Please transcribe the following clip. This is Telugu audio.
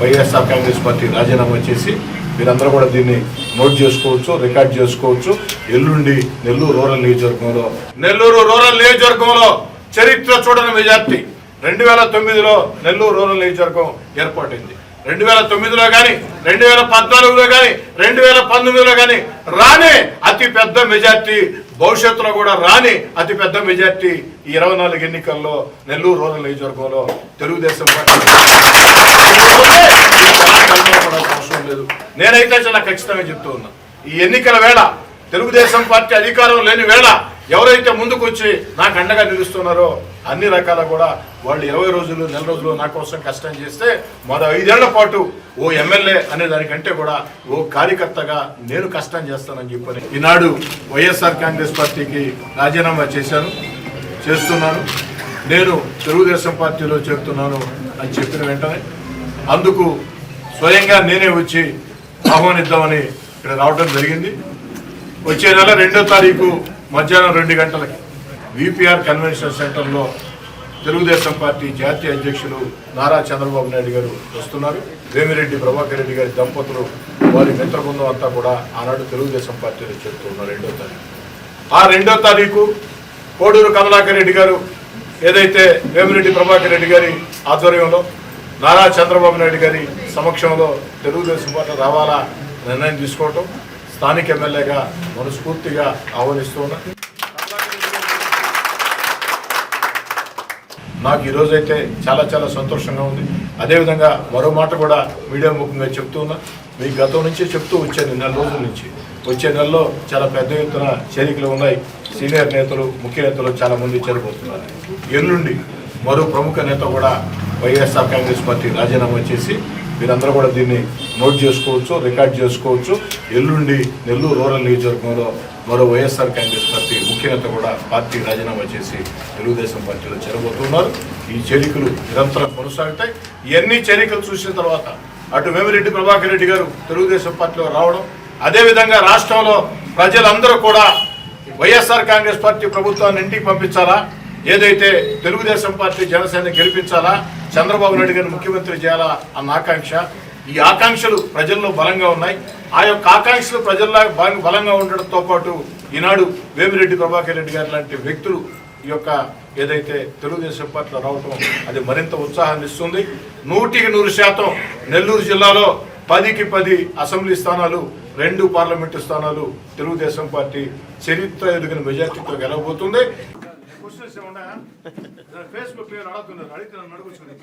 వైఎస్ఆర్ కాంగ్రెస్ పార్టీ రాజీనామా చేసి మీరందరూ కూడా దీన్ని నోట్ చేసుకోవచ్చు రికార్డ్ చేసుకోవచ్చు. ఎల్లుండి నెల్లూరు రూరల్ నియోజకవర్గంలో నెల్లూరు రూరల్ నియోజకవర్గంలో చరిత్ర చూడని మెజార్టీ. రెండు వేల తొమ్మిదిలో నెల్లూరు రూరల్ నియోజకవర్గం ఏర్పాటైంది. రెండు వేల తొమ్మిదిలో కానీ రెండు వేల పద్నాలుగులో కానీ రెండు వేల పంతొమ్మిదిలో కానీ రాని అతి పెద్ద మెజార్టీ. భవిష్యత్తులో కూడా రాని అతి పెద్ద మెజార్టీ ఈ ఇరవై నాలుగు ఎన్నికల్లో నెల్లూరు రూరల్ నియోజకవర్గంలో తెలుగుదేశం పార్టీ. అవసరం లేదు. నేనైతే చాలా ఖచ్చితంగా చెప్తూ ఉన్నా. ఈ ఎన్నికల వేళ తెలుగుదేశం పార్టీ అధికారం లేని వేళ ఎవరైతే ముందుకు వచ్చి నాకు అండగా నిలుస్తున్నారో అన్ని రకాల కూడా వాళ్ళు ఇరవై రోజులు నెల రోజులు నా కోసం కష్టం చేస్తే మరో ఐదేళ్ళ పాటు ఓ ఎమ్మెల్యే అనే దానికంటే కూడా ఓ కార్యకర్తగా నేను కష్టం చేస్తానని చెప్పని ఈనాడు వైఎస్ఆర్ కాంగ్రెస్ పార్టీకి రాజీనామా చేశాను చేస్తున్నాను. నేను తెలుగుదేశం పార్టీలో చేరుతున్నాను అని చెప్పిన వెంటనే అందుకు స్వయంగా నేనే వచ్చి ఆహ్వానిద్దామని ఇక్కడ రావడం జరిగింది. వచ్చే నెల రెండో తారీఖు మధ్యాహ్నం రెండు గంటలకి విపిఆర్ కన్వెన్షన్ సెంటర్లో తెలుగుదేశం పార్టీ జాతీయ అధ్యక్షులు నారా చంద్రబాబు నాయుడు గారు వస్తున్నారు. వేమిరెడ్డి ప్రభాకర్ రెడ్డి గారి దంపతులు వారి మిత్రబృందం అంతా కూడా ఆనాడు తెలుగుదేశం పార్టీలో చేరుతున్నారు రెండో తారీఖు. ఆ రెండో తారీఖు కోడూరు కమలాకర్ రెడ్డి గారు ఏదైతే వేమిరెడ్డి ప్రభాకర్ రెడ్డి గారి ఆధ్వర్యంలో నారా చంద్రబాబు నాయుడు గారి సమక్షంలో తెలుగుదేశం పార్టీ రావాలా నిర్ణయం తీసుకోవటం స్థానిక ఎమ్మెల్యేగా మనస్ఫూర్తిగా ఆహ్వానిస్తూ ఉన్నా. నాకు ఈరోజైతే చాలా చాలా సంతోషంగా ఉంది. అదేవిధంగా మరో మాట కూడా మీడియా ముఖంగా చెప్తూ ఉన్నా. మీ గతం నుంచి చెప్తూ వచ్చాను నెల రోజుల నుంచి. వచ్చే నెలలో చాలా పెద్ద ఎత్తున చేరికలు ఉన్నాయి. సీనియర్ నేతలు ముఖ్య నేతలు చాలా మంది చేరబోతున్నారు. ఎల్లుండి మరో ప్రముఖ నేత కూడా వైఎస్ఆర్ కాంగ్రెస్ పార్టీ రాజీనామా చేసి మీరందరూ కూడా దీన్ని నోట్ చేసుకోవచ్చు రికార్డ్ చేసుకోవచ్చు. ఎల్లుండి నెల్లూరు రూరల్ నియోజకవర్గంలో మరో వైఎస్ఆర్ కాంగ్రెస్ పార్టీ ముఖ్యనేత కూడా పార్టీ రాజీనామా చేసి తెలుగుదేశం పార్టీలో చేరబోతున్నారు. ఈ చేరికలు నిరంతరం కొనసాగుతాయి. ఇవన్నీ చేరికలు చూసిన తర్వాత అటు వేమిరెడ్డి ప్రభాకర్ రెడ్డి గారు తెలుగుదేశం పార్టీలో రావడం అదేవిధంగా రాష్ట్రంలో ప్రజలందరూ కూడా వైఎస్ఆర్ కాంగ్రెస్ పార్టీ ప్రభుత్వాన్ని ఇంటికి పంపించాలా? ఏదైతే తెలుగుదేశం పార్టీ జనసేన గెలిపించాలా? చంద్రబాబు నాయుడు గారిని ముఖ్యమంత్రి చేయాలా అన్న ఆకాంక్ష. ఈ ఆకాంక్షలు ప్రజల్లో బలంగా ఉన్నాయి. ఆ యొక్క ఆకాంక్షలు ప్రజల్లో బలంగా ఉండడంతో పాటు ఈనాడు వేమిరెడ్డి ప్రభాకర్ రెడ్డి గారు లాంటి వ్యక్తులు ఈ యొక్క ఏదైతే తెలుగుదేశం పార్టీలో రావటం అది మరింత ఉత్సాహాన్ని ఇస్తుంది. నూటికి నూరు శాతం నెల్లూరు జిల్లాలో పదికి పది అసెంబ్లీ స్థానాలు రెండు పార్లమెంటు స్థానాలు తెలుగుదేశం పార్టీ చరిత్ర ఎదుగిన మెజార్టీతో గెలవబోతుంది. క్వశ్చన్ ఇస్తామన్నా ఫేస్బుక్ పేరు అడుగుతున్నారు అడిగితే నన్ను అడుగుతుంది